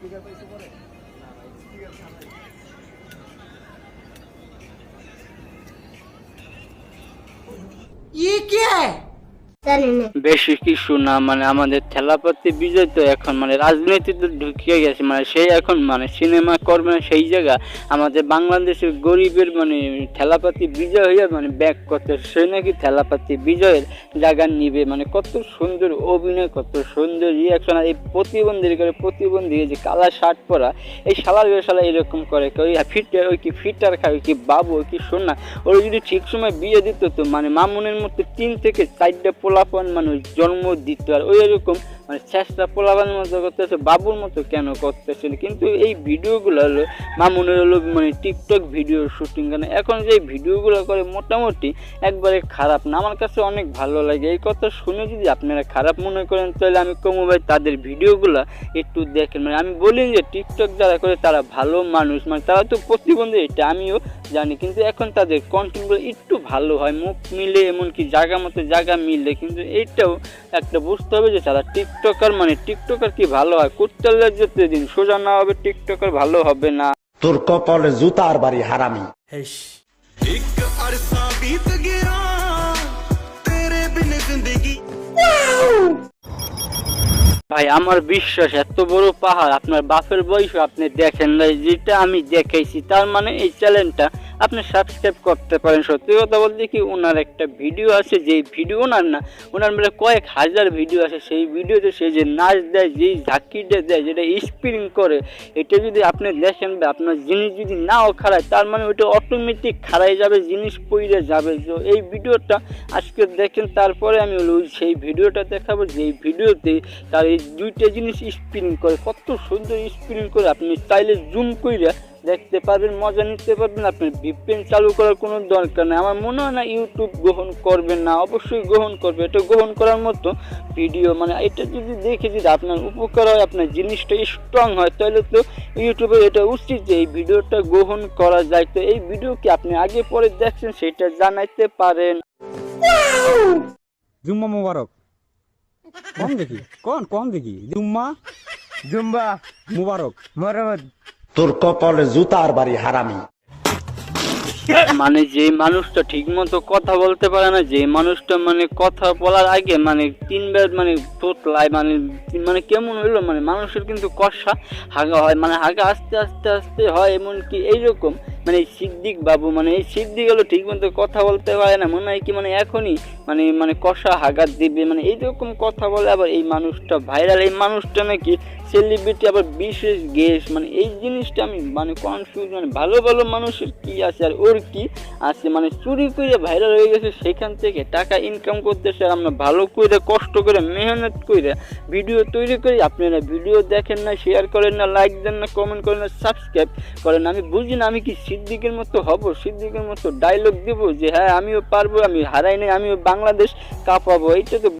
Speaker পাইছো পরে না ভাই স্পিকার সামনে ये क्या है বেশি কিছু না মানে আমাদের থেলাপাতি বিজয় তো এখন মানে রাজনীতিতে ঢুকিয়ে গেছে মানে সেই এখন মানে সিনেমা করবে সেই জায়গা। আমাদের বাংলাদেশের গরিবের মানে থেলাপাতি বিজয় মানে ব্যাক করতে, সে নাকি থেলাপাতি বিজয়ের জায়গা নিবে। মানে কত সুন্দর অভিনয়, কত সুন্দর রিয়াকশন এই প্রতিবন্ধী করে প্রতিবন্ধী যে কালা শার্ট পরা, এই শালার শালা এরকম করে ওই ফিটার ওই কি ফিটার খায়, ওই কি বাবু, ওই কি সোনা, ওরা যদি ঠিক সময় বিয়ে দিত তো মানে মামুনের মতো তিন থেকে চারটা পোলাপান মানুষ জন্ম দিত আর ওই এরকম মানে চেষ্টা পোলাপানের মতো করতেছে, বাবুর মতো কেন করতেছে কিন্তু এই ভিডিওগুলো হলো মামুনের হলো মানে টিকটক ভিডিও শুটিং কেন? এখন যে ভিডিওগুলো করে মোটামুটি একবারে খারাপ না। আমার কাছে অনেক ভালো লাগে। এই কথা শুনে যদি আপনারা খারাপ মনে করেন, তাহলে আমি কমু ভাই তাদের ভিডিওগুলো একটু দেখেন। মানে আমি বলি যে টিকটক যারা করে, তারা ভালো মানুষ। মানে তারা তো প্রতিবন্ধী, এটা আমিও জানি কিন্তু এখন তাদের কন্টেন্টগুলো একটু ভালো হয় মুখ মিলে এমনকি জায়গা মতো জায়গা মিলে কিন্তু এইটাও একটা বুঝতে হবে যে তারা টিকটকার মানে টিকটকার কি ভালো হয়? কুত্তালের যেতে দিন সোজা না হবে টিকটকার ভালো হবে না। তোর কপালে জুতার বাড়ি হারামি। ভাই, আমার বিশ্বাস এত বড় পাহাড়, আপনার বাপের বয়স আপনি দেখেন না যেটা আমি দেখেছি, তার মানে এই চ্যানেলটা আপনি সাবস্ক্রাইব করতে পারেন। সত্যি কথা বলতে কি ওনার একটা ভিডিও আছে যে ভিডিও ওনার না ওনার মেলে কয়েক হাজার ভিডিও আছে। সেই ভিডিওতে সে যে নাচ দেয়, যেই ঝাঁকিটা দেয়, যেটা স্প্রিং করে, এটা যদি আপনি দেখেন বা আপনার জিনিস যদি নাও খারায় তার মানে ওইটা অটোমেটিক খারাই যাবে, জিনিস পইরে যাবে। তো এই ভিডিওটা আজকে দেখেন, তারপরে আমি ওই সেই ভিডিওটা দেখাবো, যেই ভিডিওতে তার এই দুইটা জিনিস স্প্রিং করে, কত সুন্দর স্প্রিং করে আপনি চাইলে জুম কইরা দেখতে পারবেন মজা নিতে পারবেন। আপনার ভিপিএন চালু করার কোনো দরকার নেই। আমার মনে হয় না ইউটিউব গ্রহণ করবে না। অবশ্যই গ্রহণ করবে। এটা গ্রহণ করার মতো ভিডিও মানে এটা যদি দেখে যদি আপনার উপকার হয় আপনার জিনিসটা স্ট্রং হয় তাহলে তো ইউটিউবে এটা উচিত যে এই ভিডিওটা গ্রহণ করা যায়। তো এই ভিডিও কি আপনি আগে পরে দেখছেন সেটা জানাইতে পারেন। জুম্মা মুবারক। কম দেখি। কোন কম দেখি? জুম্মা? জুম্বা মুবারক। মরমদ তোর কপালে জুতার বাড়ি হারামি। মানে যে মানুষটা ঠিক মতো কথা বলতে পারে না যে মানুষটা মানে কথা বলার আগে মানে তিনবার মানে তোতলায় মানে মানে কেমন হইল মানে মানুষের কিন্তু কষা হাগা হয় মানে হাগা আস্তে আস্তে আস্তে হয় এমনকি এইরকম। মানে সিদ্দিক বাবু মানে এই সিদ্দিক হলো ঠিক মতো কথা বলতে পারে না, মনে হয় কি মানে এখনই মানে মানে কষা হাগাত দিবে মানে এইরকম কথা বলে আবার এই মানুষটা ভাইরাল এই মানুষটা নাকি সেলিব্রিটি আবার বিশেষ গেস্ট মানে এই জিনিসটা আমি মানে কনফিউজ মানে ভালো ভালো মানুষের কি আছে আর ওর কি আছে? মানে চুরি করে ভাইরাল হয়ে গেছে, সেখান থেকে টাকা ইনকাম করতেছে আর আমরা ভালো করে, কষ্ট করে, মেহনত করে ভিডিও তৈরি করি। আপনারা ভিডিও দেখেন না শেয়ার করেন না লাইক দেন না কমেন্ট করেন না সাবস্ক্রাইব করেন আমি বুঝি না আমি কি সিদ্দিকের মতো হব? সিদ্দিকের মতো ডায়লগ দেবো যে হ্যাঁ আমিও পারব, আমি হারাই নাই, আমিও বাংলাদেশ কাঁপাবো। এইটা তো